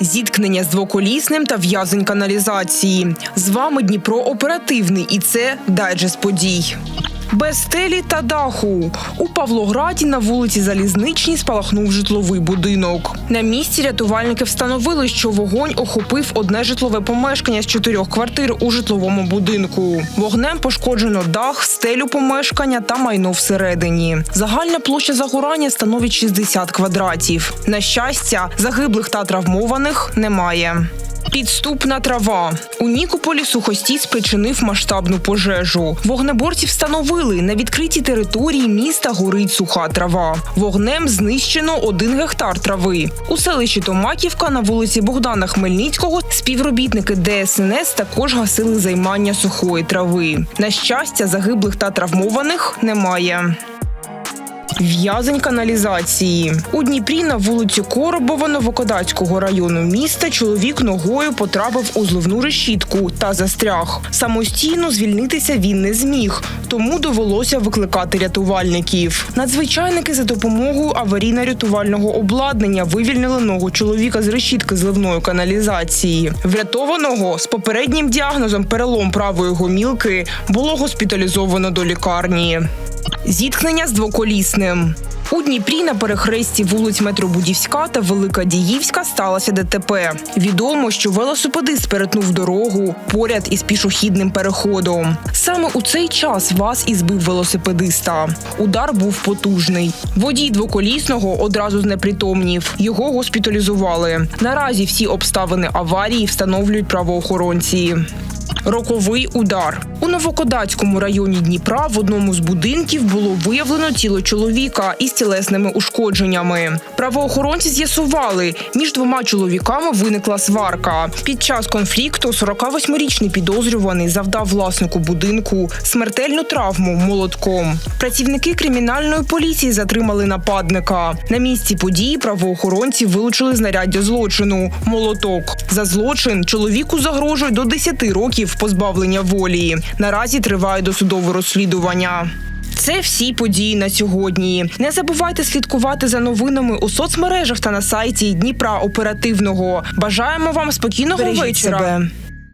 Зіткнення з двоколісним та в'язень каналізації. З вами Дніпро оперативний, і це дайджест подій. Без стелі та даху у Павлограді на вулиці Залізничній спалахнув житловий будинок. На місці рятувальники встановили, що вогонь охопив одне житлове помешкання з чотирьох квартир у житловому будинку. Вогнем пошкоджено дах, стелю помешкання та майно всередині. Загальна площа загорання становить 60 квадратів. На щастя, загиблих та травмованих немає. Підступна трава у Нікополі сухостій спричинив масштабну пожежу. Вогнеборці встановили на відкритій території міста горить суха трава. Вогнем знищено один гектар трави. У селищі Томаківка на вулиці Богдана Хмельницького співробітники ДСНС також гасили займання сухої трави. На щастя, загиблих та травмованих немає. В'язень каналізації у Дніпрі на вулиці Коробова Новокодацького району міста чоловік ногою потрапив у зливну решітку та застряг. Самостійно звільнитися він не зміг, тому довелося викликати рятувальників. Надзвичайники за допомогою аварійно-рятувального обладнання вивільнили ногу чоловіка з решітки зливної каналізації. Врятованого з попереднім діагнозом перелом правої гомілки було госпіталізовано до лікарні. Зіткнення з двоколісним. У Дніпрі на перехресті вулиць Метробудівська та Велика Діївська сталося ДТП. Відомо, що велосипедист перетнув дорогу поряд із пішохідним переходом. Саме у цей час вас і збив велосипедиста. Удар був потужний. Водій двоколісного одразу знепритомнів. Його госпіталізували. Наразі всі обставини аварії встановлюють правоохоронці. Роковий удар у Новокодацькому районі Дніпра в одному з будинків було виявлено тіло чоловіка із тілесними ушкодженнями. Правоохоронці з'ясували, між двома чоловіками виникла сварка. Під час конфлікту 48-річний підозрюваний завдав власнику будинку смертельну травму молотком. Працівники кримінальної поліції затримали нападника. На місці події правоохоронці вилучили знаряддя злочину молоток. За злочин чоловіку загрожує до 10 років позбавлення волі. Наразі триває досудове розслідування. Це всі події на сьогодні. Не забувайте слідкувати за новинами у соцмережах та на сайті Дніпра Оперативного. Бажаємо вам спокійного Бережіть вечора. себе.